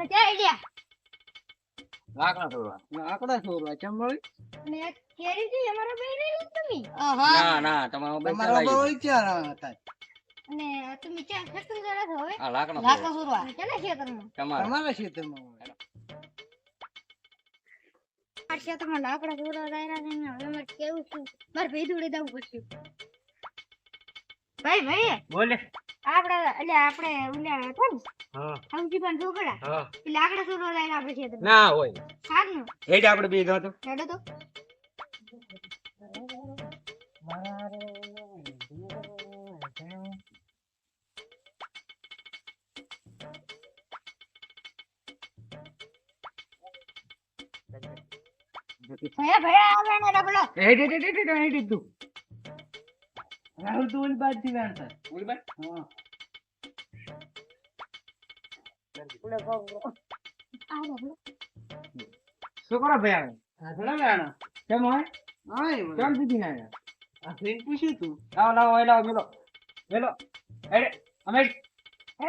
Idea લાકડા તોડવા આકડા છોડવા. ચંબળી અને કેરી થી અમારા બે ને તમે? ના ના તમારો બે તમારો બહુ ચલાવી હતા? અને તમે ક્યાં ખેતર જરા છો હવે? આ લાકડા લાકડા તોડવા. કેના ખેતરમાં? તમારે. તમારા ક્ષેત્રમાં આ ખેતરમાં લાકડા સુરવા દાયરા છે ને હવે મારે કેવું છું? મારે ઉડી દવું પડશે. ભાઈ ભાઈ બોલે. આપણે એટલે આપણે ઉલ્યા હતા ને હા. સમજી પણ ઢોકળા હા. એ લાકડા સુરવા લઈને આપણે છે ના હોય સારું હેડ આપણે બે ગાતો તો. હેડો તો. ભયા ભયા આવે ને હેડ હેડ હેડ હેડ હેડ તું. રાહુલ તો ઓલી બાજુથી વેણતા. બોલ ભાઈ હા. આ શું કરો ભાઈ આવે વેણા. કેમ હોય હા, કેમ સુધી ના આવ્યા આ ફ્રેન્ડ પૂછ્યું તું. લાવો લાવો લાવો મેલો મેલો હેડ અમે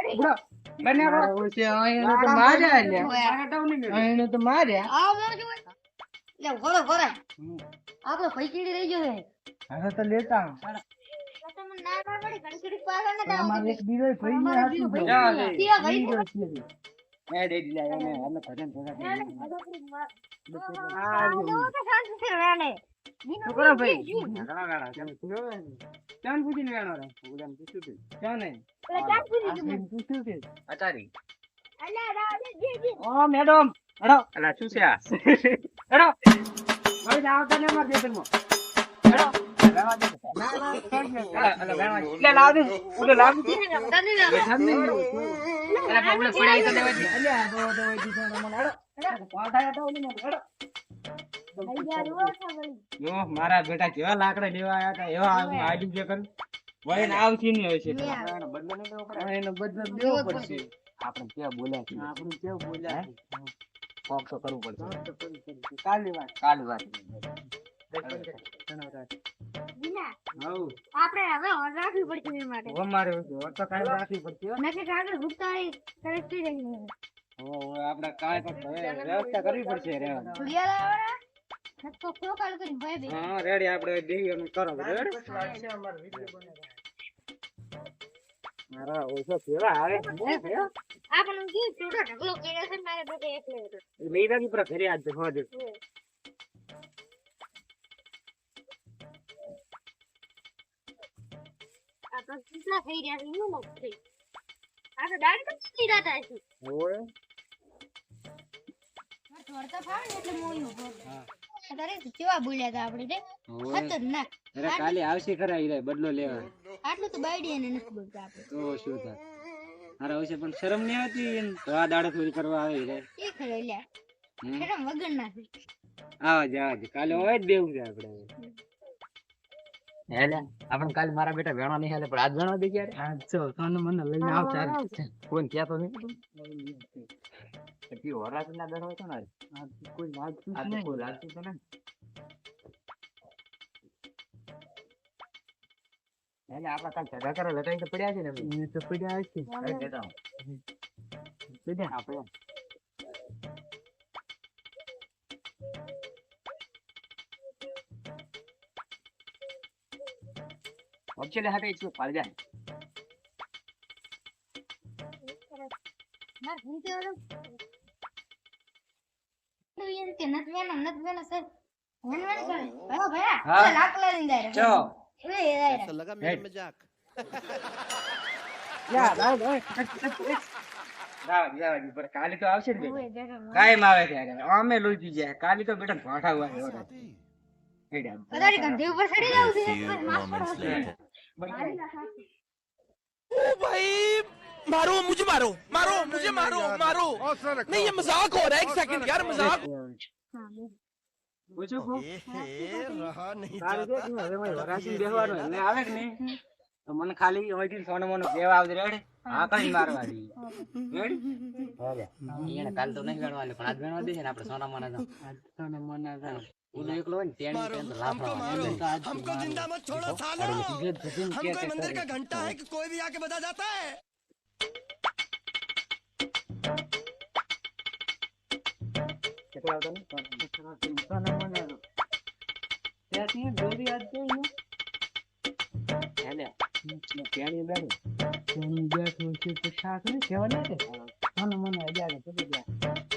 ઉભરો બંને કરો મારા ઓળશે, આ તો માર્યા લ્યા. લાકડા નહીં આ મેળો. એને તો માર્યા. આ મોજ હોય લે ઘોડો ઘોડા આપણો પૈકીડી રહી ગયો છે હવે તો લેતા અમારે એક બીજો ભાઈ ને દો. ભાઈ બીજો છે. હેડ હેડ લે અમે અમે ભજન ભજન આ તો શાંતિથી રહેને. શું કરો ભાઈ? ઘણા ગાળા કેમ ચાંદ પૂછીને વેણો રે ભગવાન પૂછ્યું તું ક્યાં નહીં? એટલે ક્યાં પૂછી આ દીધું? ફ્રેન્ડ પૂછ્યું કે? અચારી અલ્યા રાવ દે, જે, જે. ઓ મેડમ અલા શું છે આ મારી માર મારા બેટા કેવા લાકડા લેવા આવ્યા કર વળીને આવતી નહીં હોય છે. એનો બદલો લેવો પડશે. આપણે ક્યાં બોલ્યા છીએ આપણું કેવું બોલ્યા છે. કોક તો કરવું પડશે. કાલની વાત. કાલ વાત આપણે હવે ઓર રાખવી પડશે એના માટે અમારે તો કાંઈ રાખવી પડતી હો. નકર આગળ ભૂખતા હોય તરસતી રહી જાય. હો, આપણે કાંઈ તો વ્યવસ્થા કરવી પડશે રહેવાની. ઘડિયાળ આવે ને? નકર ભાઈ ભાઈ. હા રેડી આપણે દેવી કરો બરાબર છે અમારે વીડિયો બનાવવાનો. મારા ઓછો કેવા આવે છે આપણને કેવું થોડો ઢગલો કર્યો છે મારે બધે એકલો હતો. લઈ રાખી પર ઘરે આજ હોજ તો કેટલા થઈ રહ્યા છે એવું નથી આ તો ખતરનાક અરે કાલે આવશે પણ શરમ નહીં આવતી એમ તો દાડે ના હોય જ બેવું છે આપણે હેલે આપણે કાલ મારા બેટા વેણો નહીં હેલે પણ આજ વેણો દે ક્યારે? આજ ચો, તને મને લઈને આવ ચાલ. કોઈ તો નહીં? પછી હોરાત ના દડો હતો ને કોઈ વાત જ આ તો કોઈ લાગતું તો ને હેલે આપણા કાલ ઝઘડા કરો લટાઈ તો પડ્યા છે ને એ તો પડ્યા. પડ્યા. આપણે એ એ જાય कैसा लगा मेरा Right. मजाक યા, લાવ, લાવ. લાવ, લાવ, પણ કાલે તો આવશે ને બેટા. ઓય જરા કાયમ આવે છે હારે. અમે લોહી જાય કાલે તો બેટા ભાઠા ઉવા છે ઓરે. હેડે આમ. કદાડી કંધી ઉપર ચડી જાવ છે બસ માથો બસ. ओ भाई मारो मुझे मारो मारो मुझे मारो मारो नहीं ये मजाक हो रहा है एक सेकंड यार मजाक પૂછું છું? रहा नहीं કાલે જો તું હવે મારે વરાછીને બેસવાનું એટલે આવે કે નહીં? તો મને ખાલી અહીંથી સોનું મોનું કહેવા આવજે, રેડી? હા, કઈ મારવાની. રેડી? એને કાલે તો નહીં ગણવા પણ આજ ગણવા દેશે ને આપણે સોના મોના તો. તને મને मारो हमको मारो हमको ज़िंदा मत छोड़ो सालो। हमको मंदिर का घंटा है कि कोई भी आके बता जाता है। जो भी आते हैं। बैठो। बैठो शाख में सेवा नहीं थे हनुमान आ जाएगा तो भी जाए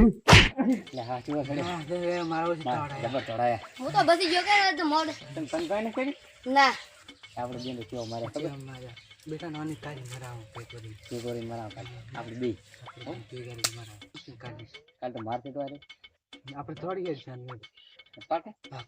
છે જોઈને તો હરાશ નમતી આલો ને આ. જા, એ તમને શરમ છે કે લાજ શરમ છે કે? આ હરો, જા, જા. જા, ભાઈ, ઉડાડ પકડી, ઉડાડ પકડી. લે હા ચૂવા ખડે હા, જો મારો છે જબર ચડાયા હું તો બસી ગયો કે તો મોડ તને તને કાંઈ નથી કરી ના આપણે બેન કેવો મારે ખબર માર્યા? બેટા નાની તારી મરાવો તે કરી. તે કરી મરાવ કાલ આપણે બે તે કરી મરાવો. કાઢીશ? કાલ તો મારતે તો આપણે થોડી જ છે પાકે હા.